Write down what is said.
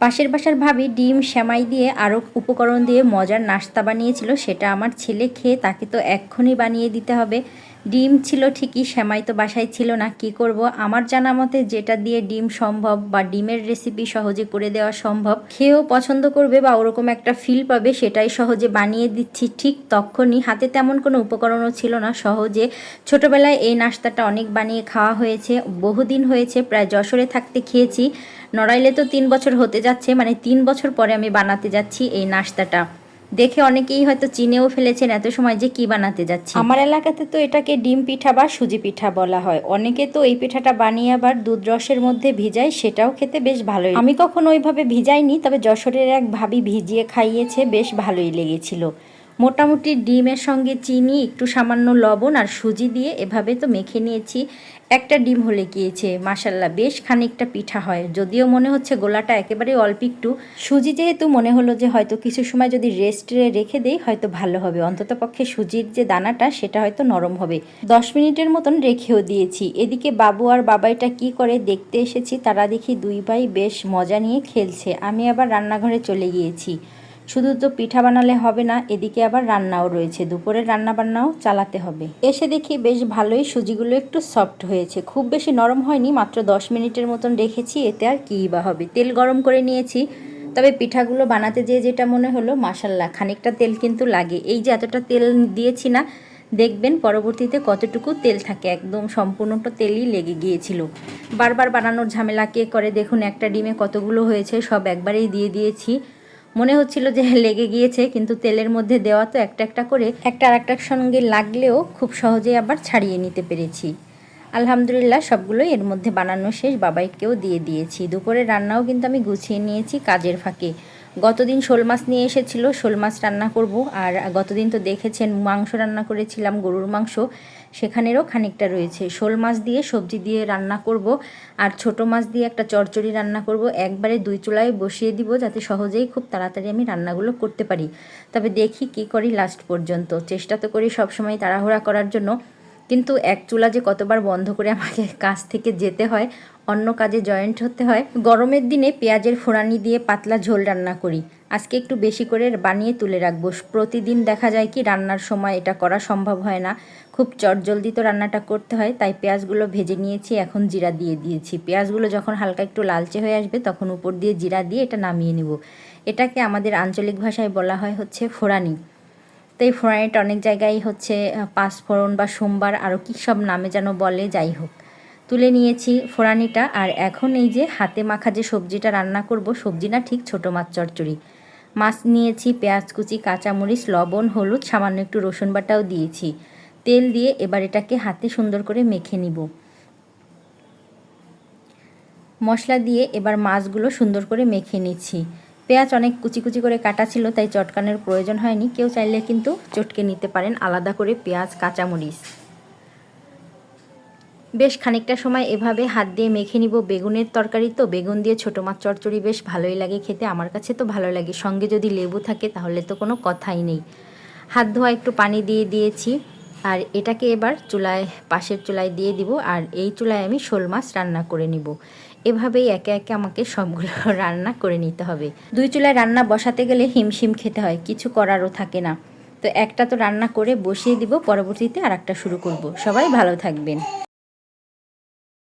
পাশের বাসার ভাবি ডিম সেমাই দিয়ে আরও উপকরণ দিয়ে মজার নাস্তা বানিয়েছিল, সেটা আমার ছেলে খেয়ে তাকে তো এক্ষুনি বানিয়ে দিতে হবে। ডিম ছিল ঠিকই, সেমাই তো বাসায় ছিল না, কি করব? আমার জানা মতে যেটা দিয়ে ডিম সম্ভব বা ডিমের রেসিপি সহজে করে দেওয়া সম্ভব, খেয়েও পছন্দ করবে বা ওরকম একটা ফিল পাবে, সেটাই সহজে বানিয়ে দিচ্ছি। ঠিক তখনই হাতে তেমন কোনো উপকরণও ছিল না, সহজে ছোটবেলায় এই নাস্তাটা অনেক বানিয়ে খাওয়া হয়েছে। বহুদিন হয়েছে, প্রায় যশোরে থাকতে খেয়েছি। নড়াইলে তো তিন বছর হতে যাচ্ছে মানে তিন বছর পরে আমি বানাতে যাচ্ছি এই নাস্তাটা। দেখে অনেকেই হয়তো চিনেও ফেলেছেন এত সময় যে কি বানাতে যাচ্ছি। আমার এলাকাতে তো এটাকে ডিম পিঠা বা সুজি পিঠা বলা হয়। অনেকে তো এই পিঠাটা বানিয়ে আবার দুধ রসের মধ্যে ভিজায়, সেটাও খেতে বেশ ভালোই আমি কখনো ওইভাবে ভিজাইনি, তবে যশোরের এক ভাবি ভিজিয়ে খাইয়েছে, বেশ ভালোই লেগেছিল। মোটামুটি ডিমের সঙ্গে চিনি, একটু সামান্য লবণ আর সুজি দিয়ে এভাবে তো মেখে নিয়েছি। একটা ডিম হলে গিয়েছে মাসাল্লাহ বেশ খানিকটা পিঠা হয়। যদিও মনে হচ্ছে গোলাটা একেবারে অল্প একটু। সুজি যেহেতু মনে হলো যে হয়তো কিছু সময় যদি রেস্টে রেখে দেই, হয়তো ভালো হবে। অন্তত পক্ষে সুজির যে দানাটা, সেটা হয়তো নরম হবে। দশ মিনিটের মতন রেখেও দিয়েছি। এদিকে বাবু আর বাবাইটা কি করে দেখতে এসেছি, তারা দেখি দুই ভাই বেশ মজা নিয়ে খেলছে। আমি আবার রান্নাঘরে চলে গিয়েছি। শুধু তো পিঠা বানালে হবে না, এদিকে আবার রান্নাও রয়েছে। দুপুরের রান্না বান্নাও চালাতে হবে। এসে দেখি বেশ ভালোই সুজিগুলো একটু সফট হয়েছে। খুব বেশি নরম হয়নি, মাত্র দশ মিনিটের মতন রেখেছি, এতে আর কী বা হবে। তেল গরম করে নিয়েছি, তবে পিঠাগুলো বানাতে যেয়ে যেটা মনে হলো মাসাল্লাহ খানিকটা তেল কিন্তু লাগে। এই যে এতটা তেল দিয়েছি না, দেখবেন পরবর্তীতে কতটুকু তেল থাকে। একদম সম্পূর্ণটা তেলই লেগে গিয়েছিল। বারবার বানানোর ঝামেলা কে করে, দেখুন একটা ডিমে কতগুলো হয়েছে, সব একবারেই দিয়ে দিয়েছি। মনে হচ্ছিল যে লেগে গিয়েছে, কিন্তু তেলের মধ্যে দেওয়া তো একটা একটা করে একটা আর একটার সঙ্গে লাগলেও খুব সহজেই আবার ছাড়িয়ে নিতে পেরেছি। আলহামদুলিল্লাহ সবগুলো এর মধ্যে বানানো শেষ, বাবাইকেও দিয়ে দিয়েছি। দুপুরে রান্নাও কিন্তু আমি গুছিয়ে নিয়েছি কাজের ফাঁকে। গতদিন শোল মাছ নিয়ে এসেছিল, শোল মাছ রান্না করব। আর গতদিন তো দেখেছেন, মাংস রান্না করেছিলাম, গরুর মাংস। সেখানেরও খানিকটা রয়েছে। শোল মাছ দিয়ে সবজি দিয়ে রান্না করব। আর ছোট মাছ দিয়ে একটা চরচড়ি রান্না করব। একবারে দুই চুলায় বসিয়ে দিব যাতে সহজেই খুব তাড়াতাড়ি আমি রান্নাগুলো করতে পারি। তবে দেখি কি করি লাস্ট পর্যন্ত। চেষ্টা তো করি সবসময় তাড়াহুড়া করার জন্য। কিন্তু এক চুলা যে কতবার বন্ধ করে আমাকে কাজ থেকে যেতে হয়, অন্য কাজে জয়েন্ট হতে হয়, গরমের দিনে পেঁয়াজের ফোড়ানি দিয়ে পাতলা ঝোল রান্না করি। আজকে একটু বেশি করে বানিয়ে তুলে রাখব। প্রতিদিন দেখা যায় কি রান্নার সময় এটা করা সম্ভব হয় না। খুব চটজলদি তো রান্নাটা করতে হয়, তাই পেঁয়াজগুলো ভেজে নিয়েছি, এখন জিরা দিয়ে দিয়েছি। পেঁয়াজগুলো যখন হালকা একটু লালচে হয়ে আসবে, তখন উপর দিয়ে জিরা দিয়ে এটা নামিয়ে নিব। এটাকে আমাদের আঞ্চলিক ভাষায় বলা হয় হচ্ছে ফোড়ানি। তো এই ফোড়ানিটা অনেক জায়গায় হচ্ছে পাঁচফোড়ন বা সোমবার আরও কী সব নামে যেন বলে, যাই হোক। তুলে নিয়েছি ফোড়ানিটা আর এখন এই যে হাতে মাখা যে সবজিটা রান্না করব, সবজি না ঠিক ছোটো মাছ চচ্চড়ি মাছ নিয়েছি, পেঁয়াজ কুচি, কাঁচামরিচ, লবণ, হলুদ, সামান্য একটু রসুন বাটাও দিয়েছি। তেল দিয়ে এবার এটাকে হাতে সুন্দর করে মেখে নিব। মশলা দিয়ে এবার মাছগুলো সুন্দর করে মেখে নিচ্ছি। পেঁয়াজ অনেক কুচি কুচি করে কাটা ছিল, তাই চটকানোর প্রয়োজন হয়নি। কেউ চাইলে কিন্তু চটকে নিতে পারেন আলাদা করে পেঁয়াজ, কাঁচামরিচ। বেশ খানিকটা সময় এভাবে হাত দিয়ে মেখে নিব। বেগুনের তরকারি তো, বেগুন দিয়ে ছোটো মাছ চচ্চড়ি বেশ ভালোই লাগে খেতে। আমার কাছে তো ভালো লাগে। সঙ্গে যদি লেবু থাকে তাহলে তো কোনো কথাই নেই। হাত ধোয়া একটু পানি দিয়ে দিয়েছি। আর এটাকে এবার চুলায়, পাশের চুলায় দিয়ে দিব আর এই চুলায় আমি শোল মাছ রান্না করে নিব। এভাবেই একে একে আমাকে সবগুলো রান্না করে নিতে হবে। দুই চুলায় রান্না বসাতে গেলে হিমশিম খেতে হয়, কিছু করারও থাকে না। তো একটা তো রান্না করে বসিয়ে দিব, পরবর্তীতে আর একটা শুরু করব। সবাই ভালো থাকবেন।